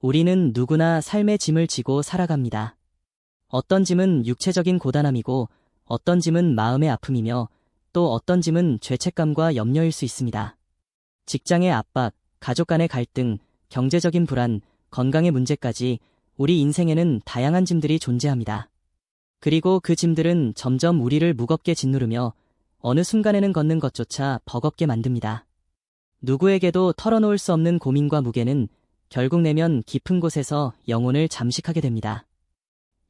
우리는 누구나 삶의 짐을 지고 살아갑니다. 어떤 짐은 육체적인 고단함이고 어떤 짐은 마음의 아픔이며 또 어떤 짐은 죄책감과 염려일 수 있습니다. 직장의 압박, 가족 간의 갈등, 경제적인 불안, 건강의 문제까지 우리 인생에는 다양한 짐들이 존재합니다. 그리고 그 짐들은 점점 우리를 무겁게 짓누르며 어느 순간에는 걷는 것조차 버겁게 만듭니다. 누구에게도 털어놓을 수 없는 고민과 무게는 결국 내면 깊은 곳에서 영혼을 잠식하게 됩니다.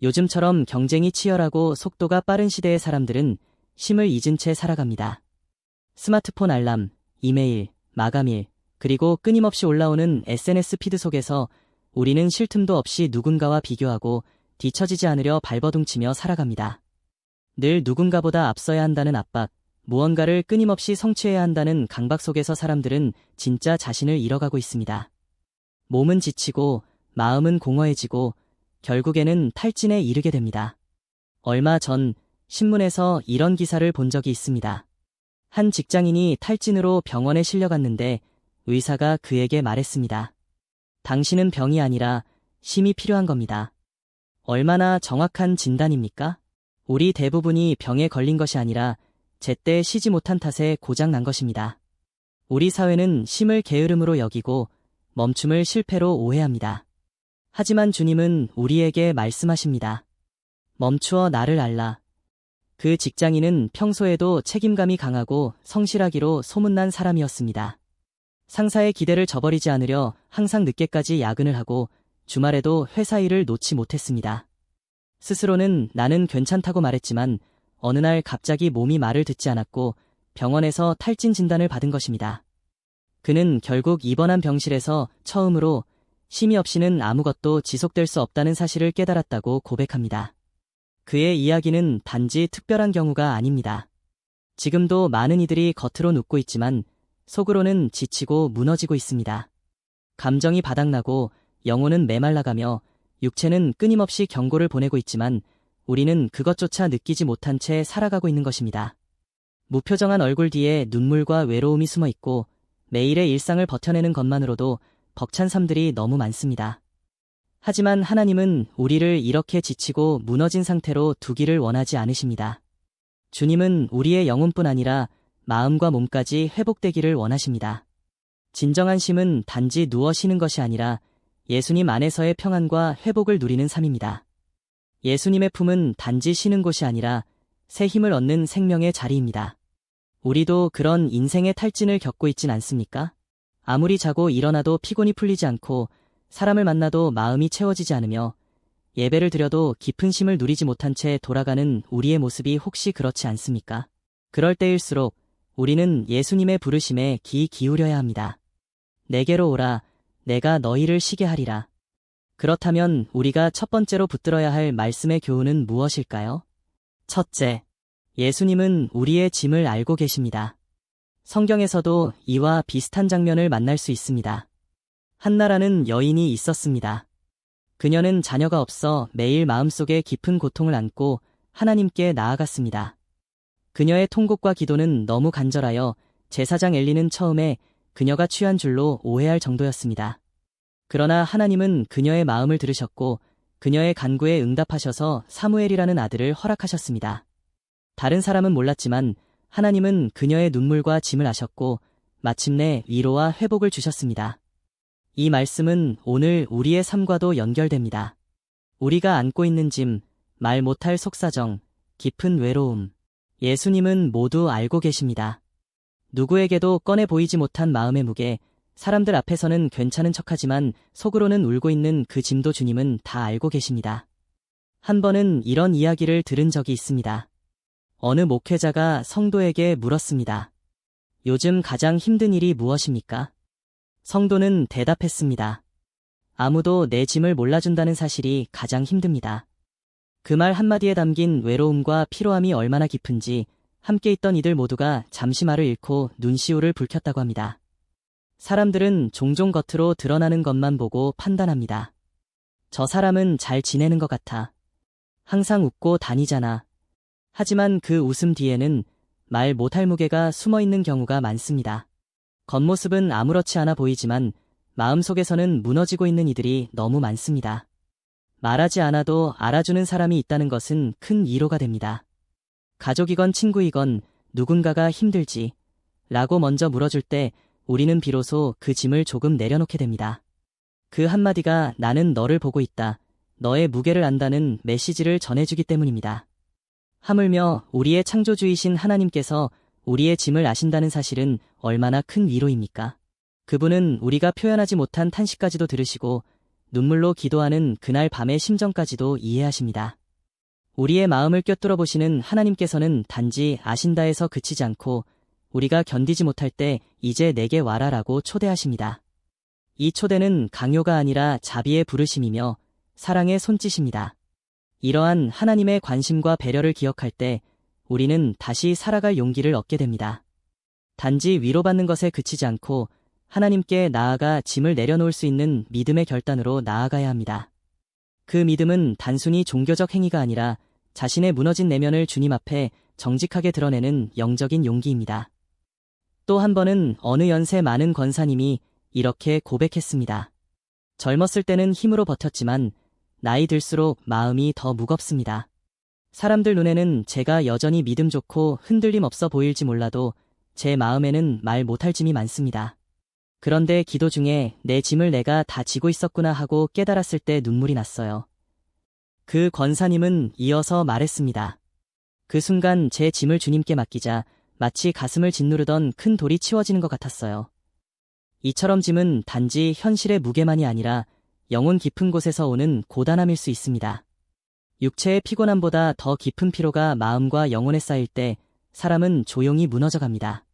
요즘처럼 경쟁이 치열하고 속도가 빠른 시대의 사람들은 힘을 잊은 채 살아갑니다. 스마트폰 알람, 이메일, 마감일, 그리고 끊임없이 올라오는 SNS 피드 속에서 우리는 쉴 틈도 없이 누군가와 비교하고 뒤처지지 않으려 발버둥치며 살아갑니다. 늘 누군가보다 앞서야 한다는 압박, 무언가를 끊임없이 성취해야 한다는 강박 속에서 사람들은 진짜 자신을 잃어가고 있습니다. 몸은 지치고 마음은 공허해지고 결국에는 탈진에 이르게 됩니다. 얼마 전 신문에서 이런 기사를 본 적이 있습니다. 한 직장인이 탈진으로 병원에 실려갔는데 의사가 그에게 말했습니다. 당신은 병이 아니라 심이 필요한 겁니다. 얼마나 정확한 진단입니까? 우리 대부분이 병에 걸린 것이 아니라 제때 쉬지 못한 탓에 고장 난 것입니다. 우리 사회는 심을 게으름으로 여기고 멈춤을 실패로 오해합니다. 하지만 주님은 우리에게 말씀하십니다. 멈추어 나를 알라. 그 직장인은 평소에도 책임감이 강하고 성실하기로 소문난 사람이었습니다. 상사의 기대를 저버리지 않으려 항상 늦게까지 야근을 하고 주말에도 회사 일을 놓지 못했습니다. 스스로는 나는 괜찮다고 말했지만 어느 날 갑자기 몸이 말을 듣지 않았고 병원에서 탈진 진단을 받은 것입니다. 그는 결국 입원한 병실에서 처음으로 심이 없이는 아무것도 지속될 수 없다는 사실을 깨달았다고 고백합니다. 그의 이야기는 단지 특별한 경우가 아닙니다. 지금도 많은 이들이 겉으로 웃고 있지만 속으로는 지치고 무너지고 있습니다. 감정이 바닥나고 영혼은 메말라가며 육체는 끊임없이 경고를 보내고 있지만 우리는 그것조차 느끼지 못한 채 살아가고 있는 것입니다. 무표정한 얼굴 뒤에 눈물과 외로움이 숨어 있고 매일의 일상을 버텨내는 것만으로도 벅찬 삶들이 너무 많습니다. 하지만 하나님은 우리를 이렇게 지치고 무너진 상태로 두기를 원하지 않으십니다. 주님은 우리의 영혼뿐 아니라 마음과 몸까지 회복되기를 원하십니다. 진정한 심은 단지 누워 쉬는 것이 아니라 예수님 안에서의 평안과 회복을 누리는 삶입니다. 예수님의 품은 단지 쉬는 곳이 아니라 새 힘을 얻는 생명의 자리입니다. 우리도 그런 인생의 탈진을 겪고 있진 않습니까? 아무리 자고 일어나도 피곤이 풀리지 않고 사람을 만나도 마음이 채워지지 않으며 예배를 드려도 깊은 심을 누리지 못한 채 돌아가는 우리의 모습이 혹시 그렇지 않습니까? 그럴 때일수록 우리는 예수님의 부르심에 귀 기울여야 합니다. 내게로 오라, 내가 너희를 쉬게 하리라. 그렇다면 우리가 첫 번째로 붙들어야 할 말씀의 교훈은 무엇일까요? 첫째, 예수님은 우리의 짐을 알고 계십니다. 성경에서도 이와 비슷한 장면을 만날 수 있습니다. 한나라는 여인이 있었습니다. 그녀는 자녀가 없어 매일 마음속에 깊은 고통을 안고 하나님께 나아갔습니다. 그녀의 통곡과 기도는 너무 간절하여 제사장 엘리는 처음에 그녀가 취한 줄로 오해할 정도였습니다. 그러나 하나님은 그녀의 마음을 들으셨고 그녀의 간구에 응답하셔서 사무엘이라는 아들을 허락하셨습니다. 다른 사람은 몰랐지만 하나님은 그녀의 눈물과 짐을 아셨고 마침내 위로와 회복을 주셨습니다. 이 말씀은 오늘 우리의 삶과도 연결됩니다. 우리가 안고 있는 짐, 말 못할 속사정, 깊은 외로움. 예수님은 모두 알고 계십니다. 누구에게도 꺼내 보이지 못한 마음의 무게, 사람들 앞에서는 괜찮은 척하지만 속으로는 울고 있는 그 짐도 주님은 다 알고 계십니다. 한 번은 이런 이야기를 들은 적이 있습니다. 어느 목회자가 성도에게 물었습니다. 요즘 가장 힘든 일이 무엇입니까? 성도는 대답했습니다. 아무도 내 짐을 몰라준다는 사실이 가장 힘듭니다. 그 말 한마디에 담긴 외로움과 피로함이 얼마나 깊은지 함께 있던 이들 모두가 잠시 말을 잃고 눈시울을 붉혔다고 합니다. 사람들은 종종 겉으로 드러나는 것만 보고 판단합니다. 저 사람은 잘 지내는 것 같아. 항상 웃고 다니잖아. 하지만 그 웃음 뒤에는 말 못할 무게가 숨어 있는 경우가 많습니다. 겉모습은 아무렇지 않아 보이지만 마음속에서는 무너지고 있는 이들이 너무 많습니다. 말하지 않아도 알아주는 사람이 있다는 것은 큰 위로가 됩니다. 가족이건 친구이건 누군가가 힘들지 라고 먼저 물어줄 때 우리는 비로소 그 짐을 조금 내려놓게 됩니다. 그 한마디가 나는 너를 보고 있다. 너의 무게를 안다는 메시지를 전해주기 때문입니다. 하물며 우리의 창조주이신 하나님께서 우리의 짐을 아신다는 사실은 얼마나 큰 위로입니까? 그분은 우리가 표현하지 못한 탄식까지도 들으시고 눈물로 기도하는 그날 밤의 심정까지도 이해하십니다. 우리의 마음을 꿰뚫어 보시는 하나님께서는 단지 아신다에서 그치지 않고 우리가 견디지 못할 때 이제 내게 와라라고 초대하십니다. 이 초대는 강요가 아니라 자비의 부르심이며 사랑의 손짓입니다. 이러한 하나님의 관심과 배려를 기억할 때 우리는 다시 살아갈 용기를 얻게 됩니다. 단지 위로받는 것에 그치지 않고 하나님께 나아가 짐을 내려놓을 수 있는 믿음의 결단으로 나아가야 합니다. 그 믿음은 단순히 종교적 행위가 아니라 자신의 무너진 내면을 주님 앞에 정직하게 드러내는 영적인 용기입니다. 또 한 번은 어느 연세 많은 권사님이 이렇게 고백했습니다. 젊었을 때는 힘으로 버텼지만 나이 들수록 마음이 더 무겁습니다. 사람들 눈에는 제가 여전히 믿음 좋고 흔들림 없어 보일지 몰라도 제 마음에는 말 못할 짐이 많습니다. 그런데 기도 중에 내 짐을 내가 다 지고 있었구나 하고 깨달았을 때 눈물이 났어요. 그 권사님은 이어서 말했습니다. 그 순간 제 짐을 주님께 맡기자 마치 가슴을 짓누르던 큰 돌이 치워지는 것 같았어요. 이처럼 짐은 단지 현실의 무게만이 아니라 영혼 깊은 곳에서 오는 고단함일 수 있습니다. 육체의 피곤함보다 더 깊은 피로가 마음과 영혼에 쌓일 때 사람은 조용히 무너져 갑니다.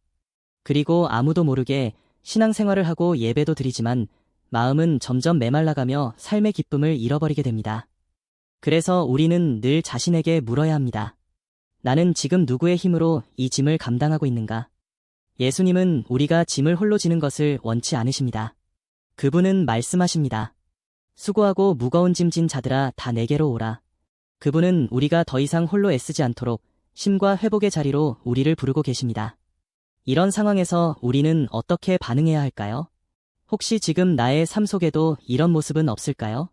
그리고 아무도 모르게 신앙생활을 하고 예배도 드리지만 마음은 점점 메말라가며 삶의 기쁨을 잃어버리게 됩니다. 그래서 우리는 늘 자신에게 물어야 합니다. 나는 지금 누구의 힘으로 이 짐을 감당하고 있는가? 예수님은 우리가 짐을 홀로 지는 것을 원치 않으십니다. 그분은 말씀하십니다. 수고하고 무거운 짐진 자들아 다 내게로 오라. 그분은 우리가 더 이상 홀로 애쓰지 않도록 심과 회복의 자리로 우리를 부르고 계십니다. 이런 상황에서 우리는 어떻게 반응해야 할까요? 혹시 지금 나의 삶 속에도 이런 모습은 없을까요?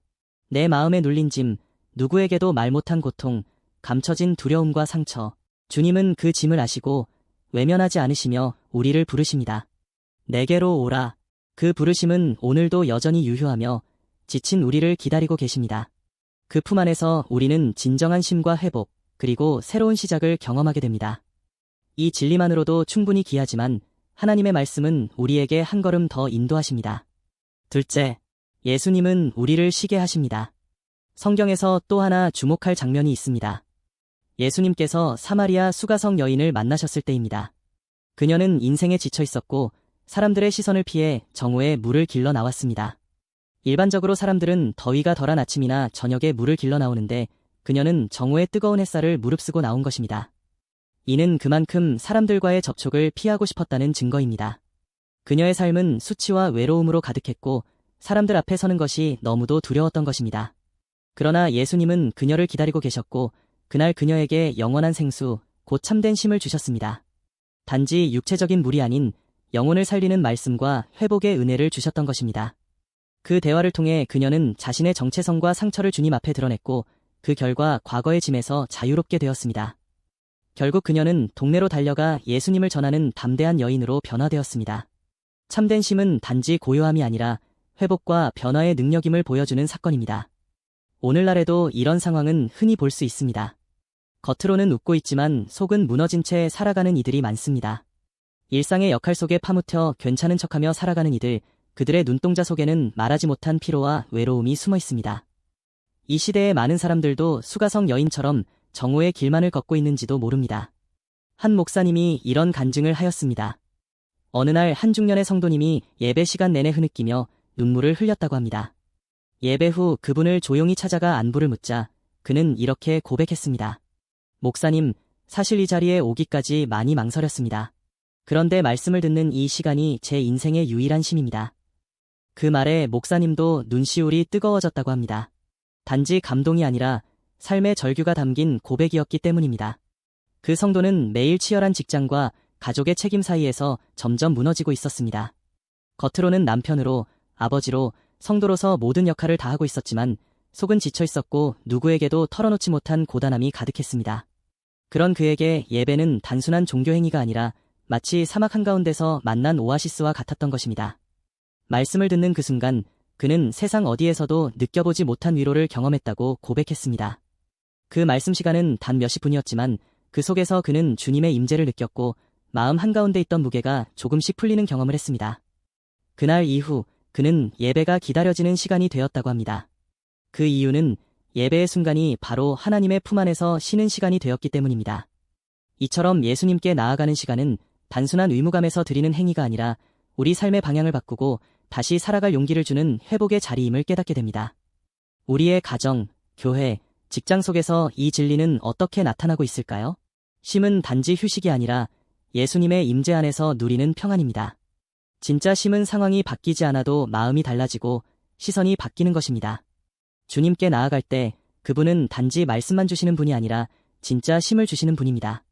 내 마음에 눌린 짐, 누구에게도 말 못한 고통, 감춰진 두려움과 상처. 주님은 그 짐을 아시고 외면하지 않으시며 우리를 부르십니다. 내게로 오라. 그 부르심은 오늘도 여전히 유효하며 지친 우리를 기다리고 계십니다. 그 품 안에서 우리는 진정한 쉼과 회복, 그리고 새로운 시작을 경험하게 됩니다. 이 진리만으로도 충분히 귀하지만 하나님의 말씀은 우리에게 한 걸음 더 인도하십니다. 둘째, 예수님은 우리를 쉬게 하십니다. 성경에서 또 하나 주목할 장면이 있습니다. 예수님께서 사마리아 수가성 여인을 만나셨을 때입니다. 그녀는 인생에 지쳐 있었고 사람들의 시선을 피해 정오에 물을 길러 나왔습니다. 일반적으로 사람들은 더위가 덜한 아침이나 저녁에 물을 길러 나오는데 그녀는 정오의 뜨거운 햇살을 무릅쓰고 나온 것입니다. 이는 그만큼 사람들과의 접촉을 피하고 싶었다는 증거입니다. 그녀의 삶은 수치와 외로움으로 가득했고 사람들 앞에 서는 것이 너무도 두려웠던 것입니다. 그러나 예수님은 그녀를 기다리고 계셨고 그날 그녀에게 영원한 생수, 곧 참된 심을 주셨습니다. 단지 육체적인 물이 아닌 영혼을 살리는 말씀과 회복의 은혜를 주셨던 것입니다. 그 대화를 통해 그녀는 자신의 정체성과 상처를 주님 앞에 드러냈고 그 결과 과거의 짐에서 자유롭게 되었습니다. 결국 그녀는 동네로 달려가 예수님을 전하는 담대한 여인으로 변화되었습니다. 참된 심은 단지 고요함이 아니라 회복과 변화의 능력임을 보여주는 사건입니다. 오늘날에도 이런 상황은 흔히 볼 수 있습니다. 겉으로는 웃고 있지만 속은 무너진 채 살아가는 이들이 많습니다. 일상의 역할 속에 파묻혀 괜찮은 척하며 살아가는 이들, 그들의 눈동자 속에는 말하지 못한 피로와 외로움이 숨어 있습니다. 이 시대의 많은 사람들도 수가성 여인처럼 정오의 길만을 걷고 있는지도 모릅니다. 한 목사님이 이런 간증을 하였습니다. 어느 날 한 중년의 성도님이 예배 시간 내내 흐느끼며 눈물을 흘렸다고 합니다. 예배 후 그분을 조용히 찾아가 안부를 묻자 그는 이렇게 고백했습니다. 목사님, 사실 이 자리에 오기까지 많이 망설였습니다. 그런데 말씀을 듣는 이 시간이 제 인생의 유일한 심입니다. 그 말에 목사님도 눈시울이 뜨거워졌다고 합니다. 단지 감동이 아니라 삶의 절규가 담긴 고백이었기 때문입니다. 그 성도는 매일 치열한 직장과 가족의 책임 사이에서 점점 무너지고 있었습니다. 겉으로는 남편으로 아버지로 성도로서 모든 역할을 다하고 있었지만 속은 지쳐 있었고 누구에게도 털어놓지 못한 고단함이 가득했습니다. 그런 그에게 예배는 단순한 종교 행위가 아니라 마치 사막 한가운데서 만난 오아시스와 같았던 것입니다. 말씀을 듣는 그 순간 그는 세상 어디에서도 느껴보지 못한 위로를 경험했다고 고백했습니다. 그 말씀 시간은 단 몇십 분이었지만 그 속에서 그는 주님의 임재를 느꼈고 마음 한가운데 있던 무게가 조금씩 풀리는 경험을 했습니다. 그날 이후 그는 예배가 기다려지는 시간이 되었다고 합니다. 그 이유는 예배의 순간이 바로 하나님의 품 안에서 쉬는 시간이 되었기 때문입니다. 이처럼 예수님께 나아가는 시간은 단순한 의무감에서 드리는 행위가 아니라 우리 삶의 방향을 바꾸고 다시 살아갈 용기를 주는 회복의 자리임을 깨닫게 됩니다. 우리의 가정, 교회, 직장 속에서 이 진리는 어떻게 나타나고 있을까요? 쉼은 단지 휴식이 아니라 예수님의 임재 안에서 누리는 평안입니다. 진짜 쉼은 상황이 바뀌지 않아도 마음이 달라지고 시선이 바뀌는 것입니다. 주님께 나아갈 때 그분은 단지 말씀만 주시는 분이 아니라 진짜 쉼을 주시는 분입니다.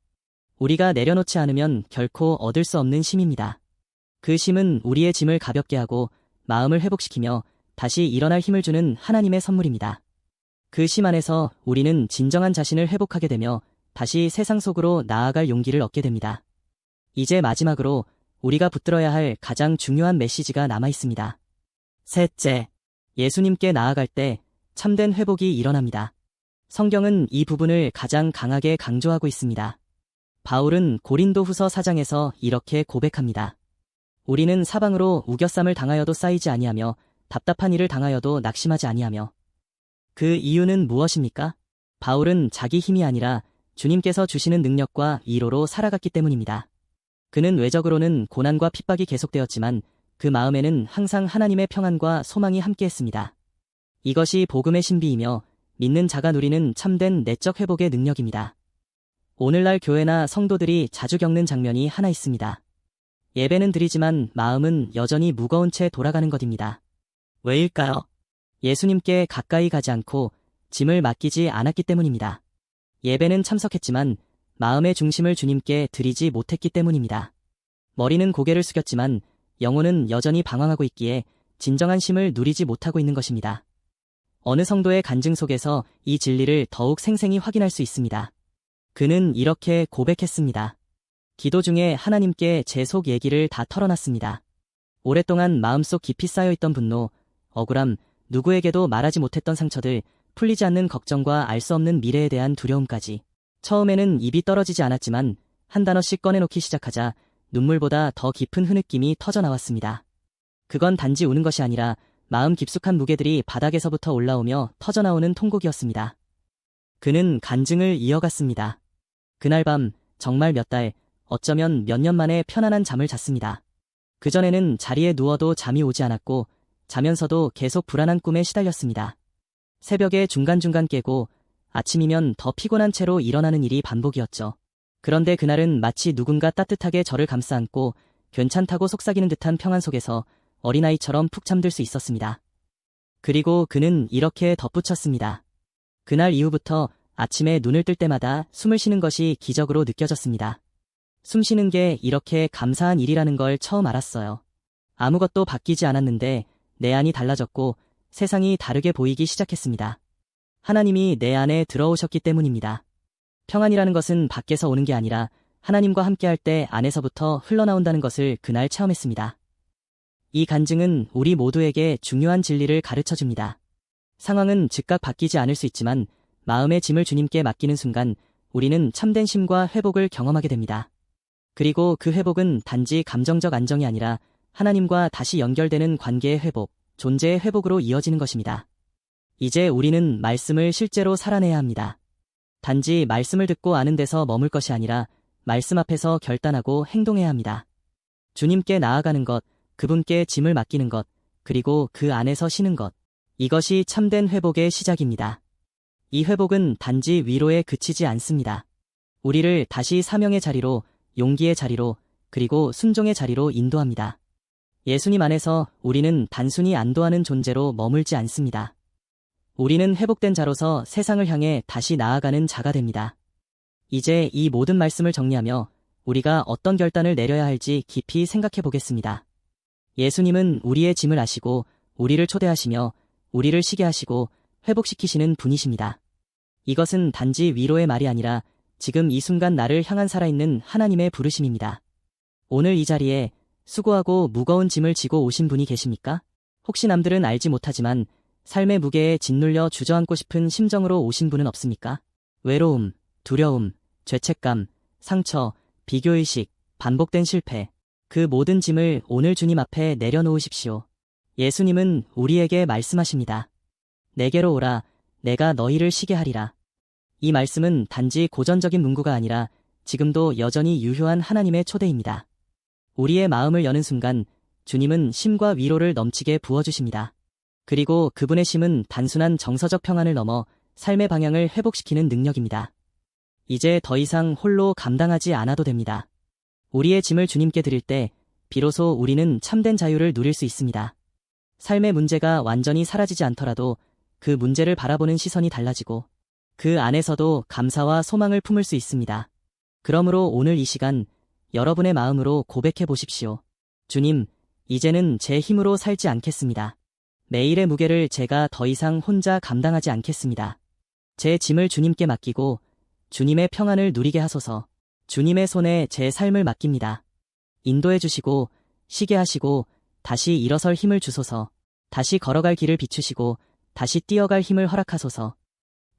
우리가 내려놓지 않으면 결코 얻을 수 없는 쉼입니다. 그 쉼은 우리의 짐을 가볍게 하고 마음을 회복시키며 다시 일어날 힘을 주는 하나님의 선물입니다. 그쉼 안에서 우리는 진정한 자신을 회복하게 되며 다시 세상 속으로 나아갈 용기를 얻게 됩니다. 이제 마지막으로 우리가 붙들어야 할 가장 중요한 메시지가 남아 있습니다. 셋째, 예수님께 나아갈 때 참된 회복이 일어납니다. 성경은 이 부분을 가장 강하게 강조하고 있습니다. 바울은 고린도 후서 4장에서 이렇게 고백합니다. 우리는 사방으로 우겨쌈을 당하여도 쌓이지 아니하며 답답한 일을 당하여도 낙심하지 아니하며 그 이유는 무엇입니까? 바울은 자기 힘이 아니라 주님께서 주시는 능력과 위로로 살아갔기 때문입니다. 그는 외적으로는 고난과 핍박이 계속되었지만 그 마음에는 항상 하나님의 평안과 소망이 함께했습니다. 이것이 복음의 신비이며 믿는 자가 누리는 참된 내적 회복의 능력입니다. 오늘날 교회나 성도들이 자주 겪는 장면이 하나 있습니다. 예배는 드리지만 마음은 여전히 무거운 채 돌아가는 것입니다. 왜일까요? 예수님께 가까이 가지 않고 짐을 맡기지 않았기 때문입니다. 예배는 참석했지만 마음의 중심을 주님께 드리지 못했기 때문입니다. 머리는 고개를 숙였지만 영혼은 여전히 방황하고 있기에 진정한 심을 누리지 못하고 있는 것입니다. 어느 성도의 간증 속에서 이 진리를 더욱 생생히 확인할 수 있습니다. 그는 이렇게 고백했습니다. 기도 중에 하나님께 제 속 얘기를 다 털어놨습니다. 오랫동안 마음속 깊이 쌓여있던 분노, 억울함, 누구에게도 말하지 못했던 상처들, 풀리지 않는 걱정과 알 수 없는 미래에 대한 두려움까지. 처음에는 입이 떨어지지 않았지만 한 단어씩 꺼내놓기 시작하자 눈물보다 더 깊은 흐느낌이 터져 나왔습니다. 그건 단지 우는 것이 아니라 마음 깊숙한 무게들이 바닥에서부터 올라오며 터져 나오는 통곡이었습니다. 그는 간증을 이어갔습니다. 그날 밤 정말 몇 달, 어쩌면 몇 년 만에 편안한 잠을 잤습니다. 그전에는 자리에 누워도 잠이 오지 않았고 자면서도 계속 불안한 꿈에 시달렸습니다. 새벽에 중간중간 깨고 아침이면 더 피곤한 채로 일어나는 일이 반복이었죠. 그런데 그날은 마치 누군가 따뜻하게 저를 감싸 안고 괜찮다고 속삭이는 듯한 평안 속에서 어린아이처럼 푹 잠들 수 있었습니다. 그리고 그는 이렇게 덧붙였습니다. 그날 이후부터 아침에 눈을 뜰 때마다 숨을 쉬는 것이 기적으로 느껴졌습니다. 숨 쉬는 게 이렇게 감사한 일이라는 걸 처음 알았어요. 아무것도 바뀌지 않았는데 내 안이 달라졌고 세상이 다르게 보이기 시작했습니다. 하나님이 내 안에 들어오셨기 때문입니다. 평안이라는 것은 밖에서 오는 게 아니라 하나님과 함께할 때 안에서부터 흘러나온다는 것을 그날 체험했습니다. 이 간증은 우리 모두에게 중요한 진리를 가르쳐 줍니다. 상황은 즉각 바뀌지 않을 수 있지만 마음의 짐을 주님께 맡기는 순간 우리는 참된 심과 회복을 경험하게 됩니다. 그리고 그 회복은 단지 감정적 안정이 아니라 하나님과 다시 연결되는 관계의 회복, 존재의 회복으로 이어지는 것입니다. 이제 우리는 말씀을 실제로 살아내야 합니다. 단지 말씀을 듣고 아는 데서 머물 것이 아니라 말씀 앞에서 결단하고 행동해야 합니다. 주님께 나아가는 것, 그분께 짐을 맡기는 것, 그리고 그 안에서 쉬는 것. 이것이 참된 회복의 시작입니다. 이 회복은 단지 위로에 그치지 않습니다. 우리를 다시 사명의 자리로, 용기의 자리로, 그리고 순종의 자리로 인도합니다. 예수님 안에서 우리는 단순히 안도하는 존재로 머물지 않습니다. 우리는 회복된 자로서 세상을 향해 다시 나아가는 자가 됩니다. 이제 이 모든 말씀을 정리하며 우리가 어떤 결단을 내려야 할지 깊이 생각해 보겠습니다. 예수님은 우리의 짐을 아시고 우리를 초대하시며 우리를 쉬게 하시고 회복시키시는 분이십니다. 이것은 단지 위로의 말이 아니라 지금 이 순간 나를 향한 살아있는 하나님의 부르심입니다. 오늘 이 자리에 수고하고 무거운 짐을 지고 오신 분이 계십니까? 혹시 남들은 알지 못하지만 삶의 무게에 짓눌려 주저앉고 싶은 심정으로 오신 분은 없습니까? 외로움, 두려움, 죄책감, 상처, 비교의식, 반복된 실패. 그 모든 짐을 오늘 주님 앞에 내려놓으십시오. 예수님은 우리에게 말씀하십니다. 내게로 오라, 내가 너희를 쉬게 하리라. 이 말씀은 단지 고전적인 문구가 아니라 지금도 여전히 유효한 하나님의 초대입니다. 우리의 마음을 여는 순간 주님은 심과 위로를 넘치게 부어주십니다. 그리고 그분의 심은 단순한 정서적 평안을 넘어 삶의 방향을 회복시키는 능력입니다. 이제 더 이상 홀로 감당하지 않아도 됩니다. 우리의 짐을 주님께 드릴 때 비로소 우리는 참된 자유를 누릴 수 있습니다. 삶의 문제가 완전히 사라지지 않더라도 그 문제를 바라보는 시선이 달라지고 그 안에서도 감사와 소망을 품을 수 있습니다. 그러므로 오늘 이 시간 여러분의 마음으로 고백해 보십시오. 주님, 이제는 제 힘으로 살지 않겠습니다. 매일의 무게를 제가 더 이상 혼자 감당하지 않겠습니다. 제 짐을 주님께 맡기고 주님의 평안을 누리게 하소서. 주님의 손에 제 삶을 맡깁니다. 인도해 주시고 쉬게 하시고 다시 일어설 힘을 주소서. 다시 걸어갈 길을 비추시고 다시 뛰어갈 힘을 허락하소서.